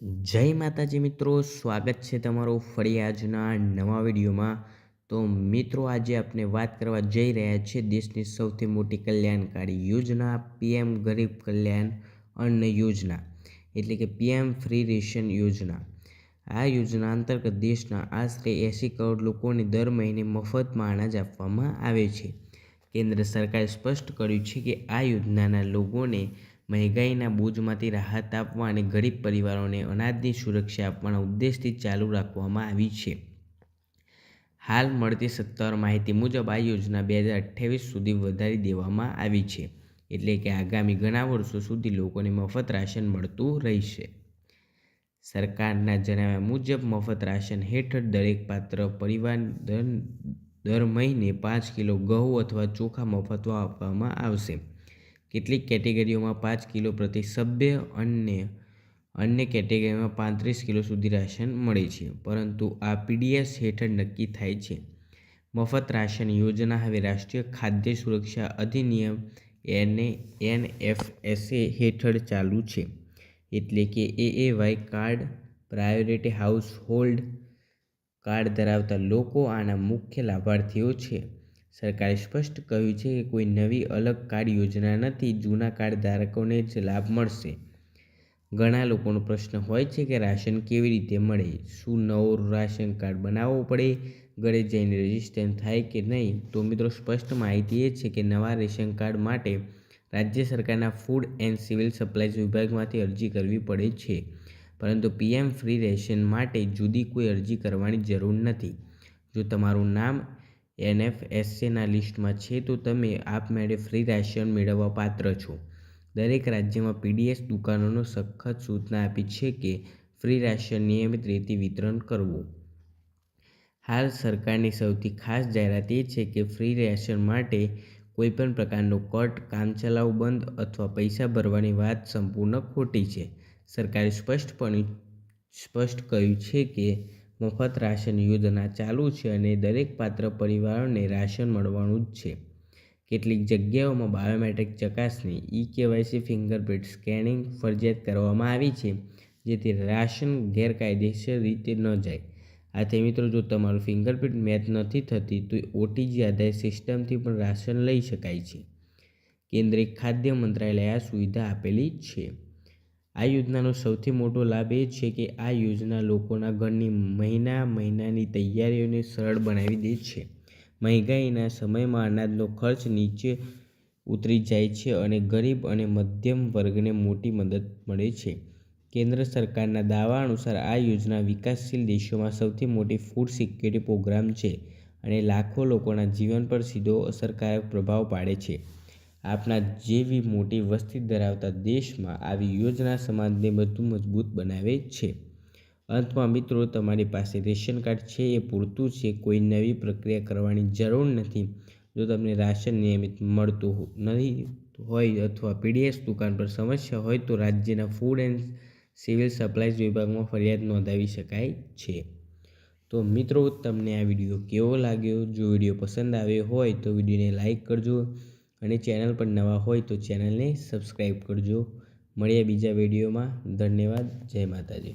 જય માતાજી મિત્રો, સ્વાગત છે તમારું ફરી આજના નવા વિડીયોમાં. તો મિત્રો, આજે આપણે વાત કરવા જઈ રહ્યા છીએ દેશની સૌથી મોટી કલ્યાણકારી યોજના, પીએમ ગરીબ કલ્યાણ અન્ન યોજના, એટલે કે પીએમ ફ્રી રેશન યોજના. આ યોજના અંતર્ગત દેશના આશરે એંસી કરોડ લોકોને દર મહિને મફતમાં અનાજ આપવામાં આવે છે. કેન્દ્ર સરકારે સ્પષ્ટ કર્યું છે કે આ યોજનાના લોકોને મહેંગાઈના બોજમાંથી રાહત આપવા અને ગરીબ પરિવારોને અનાજની સુરક્ષા આપવાના ઉદ્દેશથી ચાલુ રાખવામાં આવી છે. હાલ મળતી સત્તાવાર માહિતી મુજબ આ યોજના બે હજાર અઠ્યાવીસ સુધી વધારી દેવામાં આવી છે, એટલે કે આગામી ઘણા વર્ષો સુધી લોકોને મફત રાશન મળતું રહેશે. સરકારના જણાવ્યા મુજબ, મફત રાશન હેઠળ દરેક પાત્ર પરિવાર દર મહિને પાંચ કિલો ઘઉં અથવા ચોખા મફતમાં આપવામાં આવશે. કેટલીક કેટેગરીઓમાં પાંચ કિલો પ્રતિ સભ્ય અને અન્ય કેટેગરીમાં પાંત્રીસ કિલો સુધી રાશન મળે છે. પરંતુ આ પીડીએસ હેઠળ નક્કી થાય છે. મફત રાશન યોજના હવે રાષ્ટ્રીય ખાદ્ય સુરક્ષા અધિનિયમ એને એનએફએસએ હેઠળ ચાલુ છે. એટલે કે A Y card, priority household card ધરાવતા લોકો આના મુખ્ય લાભાર્થીઓ છે. સરકારે સ્પષ્ટ કહ્યું છે કે કોઈ નવી અલગ કાર્ડ યોજના નથી, જૂના કાર્ડ ધારકોને જ લાભ મળશે. ઘણા લોકોનો પ્રશ્ન હોય છે કે રાશન કેવી રીતે મળે? શું નવું રાશન કાર્ડ બનાવવો પડે? ઘરે જઈને રજિસ્ટર થાય કે નહીં? તો મિત્રો, સ્પષ્ટ માહિતી એ છે કે નવા રેશન કાર્ડ માટે રાજ્ય સરકારના ફૂડ એન્ડ સિવિલ સપ્લાયઝ વિભાગમાંથી અરજી કરવી પડે છે. પરંતુ પીએમ ફ્રી રેશન માટે જુદી કોઈ અરજી કરવાની જરૂર નથી. જો તમારું નામ એનએફએસએના લિસ્ટમાં છે તો તમે આપમેળે ફ્રી રાશન મેળવવા પાત્ર છો. દરેક રાજ્યમાં પીડીએસ દુકાનોનો સખત સૂચના આપી છે કે ફ્રી રાશન નિયમિત રીતે વિતરણ કરવું. હાલ સરકારની સૌથી ખાસ જાહેરાત એ છે કે ફ્રી રેશન માટે કોઈપણ પ્રકારનો કટ, કામચલાઉ બંધ અથવા પૈસા ભરવાની વાત સંપૂર્ણ ખોટી છે. સરકારે સ્પષ્ટપણે સ્પષ્ટ કહ્યું છે કે મફત રાશન યોજના ચાલુ છે અને દરેક પાત્ર પરિવારોને રાશન મળવાનું જ છે. કેટલીક જગ્યાઓમાં બાયોમેટ્રિક ચકાસણી, ઈ કેવાયસી ફિંગરપ્રિન્ટ સ્કેનિંગ ફરજિયાત કરવામાં આવી છે, જેથી રાશન ગેરકાયદેસર રીતે ન જાય. આથી મિત્રો, જો તમારું ફિંગરપ્રિન્ટ મેચ નથી થતી, તો ઓટીજી આધારિત સિસ્ટમથી પણ રાશન લઈ શકાય છે. કેન્દ્રીય ખાદ્ય મંત્રાલયે આ સુવિધા આપેલી છે. આ યોજનાનો સૌથી મોટો લાભ એ છે કે આ યોજના લોકોના ઘરની મહિના મહિનાની તૈયારીઓને સરળ બનાવી દે છે. મહેંગાઈના સમયમાં અનાજનો ખર્ચ નીચે ઉતરી જાય છે અને ગરીબ અને મધ્યમ વર્ગને મોટી મદદ મળે છે. કેન્દ્ર સરકારના દાવા અનુસાર આ યોજના વિકાસશીલ દેશોમાં સૌથી મોટી ફૂડ સિક્યોરિટી પ્રોગ્રામ છે અને લાખો લોકોના જીવન પર સીધો અસરકારક પ્રભાવ પાડે છે. આપણા જેવી મોટી વસ્તી ધરાવતા દેશમાં આવી યોજના સમાજને વધુ મજબૂત બનાવે છે. અંતમાં મિત્રો, તમારી પાસે રેશન કાર્ડ છે, એ પૂરતું છે, કોઈ નવી પ્રક્રિયા કરવાની જરૂર નથી. જો તમને રાશન નિયમિત મળતું નહીં હોય અથવા પીડીએસ દુકાન પર સમસ્યા હોય તો રાજ્યના ફૂડ એન્ડ સિવિલ સપ્લાયઝ વિભાગમાં ફરિયાદ નોંધાવી શકાય છે. તો મિત્રો, તમને આ વીડિયો કેવો લાગ્યો? જો વીડિયો પસંદ આવ્યો હોય તો વિડીયોને લાઇક કરજો. અને ચેનલ પર નવા હોય તો ચેનલને સબસ્ક્રાઈબ કરજો. મળીએ બીજા વિડીયોમાં. ધન્યવાદ. જય માતાજી.